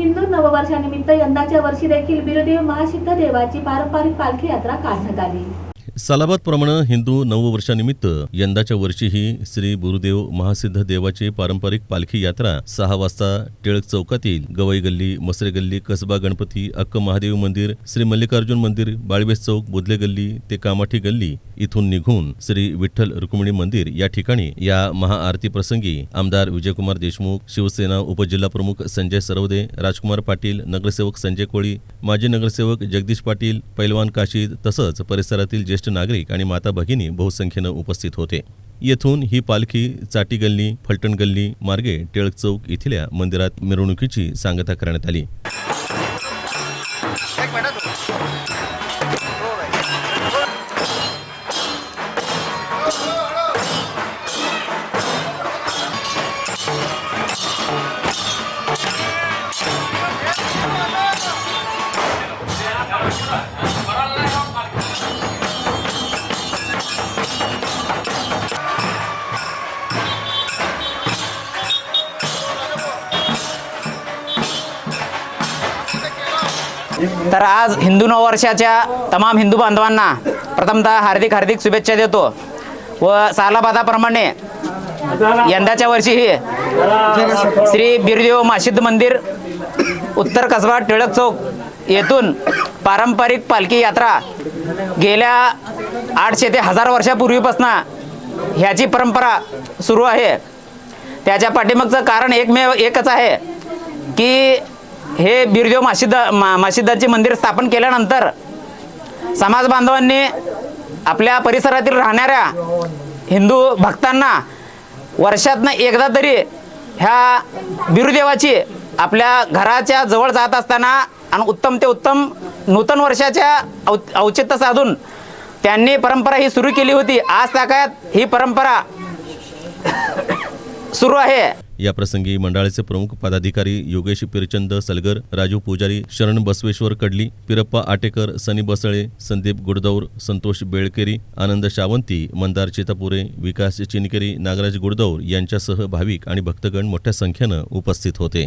हिंदू नववर्षानिमित्त यंदाच्या वर्षी देखील बिरदेव महासिद्ध देवाची पारंपरिक पालखी यात्रा काढण्यात आली. सालाबादप्रमाणे हिंदू नववर्षानिमित्त यंदाच्या वर्षीही श्री गुरुदेव महासिद्ध देवाची पारंपरिक पालखी यात्रा सहा वाजता टिळक चौकातील गवई गल्ली मसरे गल्ली कसबा गणपती अक्क महादेव मंदिर श्री मल्लिकार्जुन मंदिर बाळबेस चौक बुदले गल्ली ते कामाठी गल्ली इथून निघून श्री विठ्ठल रुक्मिणी मंदिर या ठिकाणी या महाआरती प्रसंगी आमदार विजयकुमार देशमुख शिवसेना उपजिल्हाप्रमुख संजय सरवदे राजकुमार पाटील नगरसेवक संजय कोळी माजी नगरसेवक जगदीश पाटील पैलवान काशीद तसंच परिसरातील ज्येष्ठ नागरिक आणि माता भगिनी बहुसंख्येनं उपस्थित होते. येथून ही पालखी चाटी गल्ली फलटण गल्ली मार्गे टिळक चौक इथल्या मंदिरात मिरवणुकीची सांगता करण्यात आली. तर आज हिंदू नववर्षाच्या तमाम हिंदू बांधवांना प्रथमतः हार्दिक हार्दिक शुभेच्छा देतो. व सालाबादाप्रमाणे यंदाच्या वर्षीही श्री बिरदेव माशिद मंदिर उत्तर कसबा टिळक चौक येथून पारंपरिक पालखी यात्रा गेल्या आठशे ते हजार वर्षापूर्वीपासून ह्याची परंपरा सुरू आहे. त्याच्या पाठीमागचं कारण एकमेव एकच आहे की हे बिरदेव माशिद मा माशिदाचे मंदिर स्थापन केल्यानंतर समाज बांधवांनी आपल्या परिसरातील राहणाऱ्या हिंदू भक्तांना वर्षातनं एकदा तरी ह्या बिरुदेवाची आपल्या घराच्या जवळ जात असताना आणि उत्तम ते उत्तम नूतन वर्षाच्या औ औचित्य साधून त्यांनी परंपरा ही सुरू केली होती. आज ताकात ही परंपरा सुरू आहे. याप्रसंगी मंडळाचे प्रमुख पदाधिकारी योगेश पिरचंद सलगर राजू पुजारी शरण बसवेश्वर कडली पिरप्पा आटेकर सनी बसळे संदीप गुडदौर संतोष बेळकेरी आनंद शावंती मंदार चितापुरे विकास चिनकेरी नागराज गुडदौर यांच्यासह भाविक आणि भक्तगण मोठ्या संख्येनं उपस्थित होते.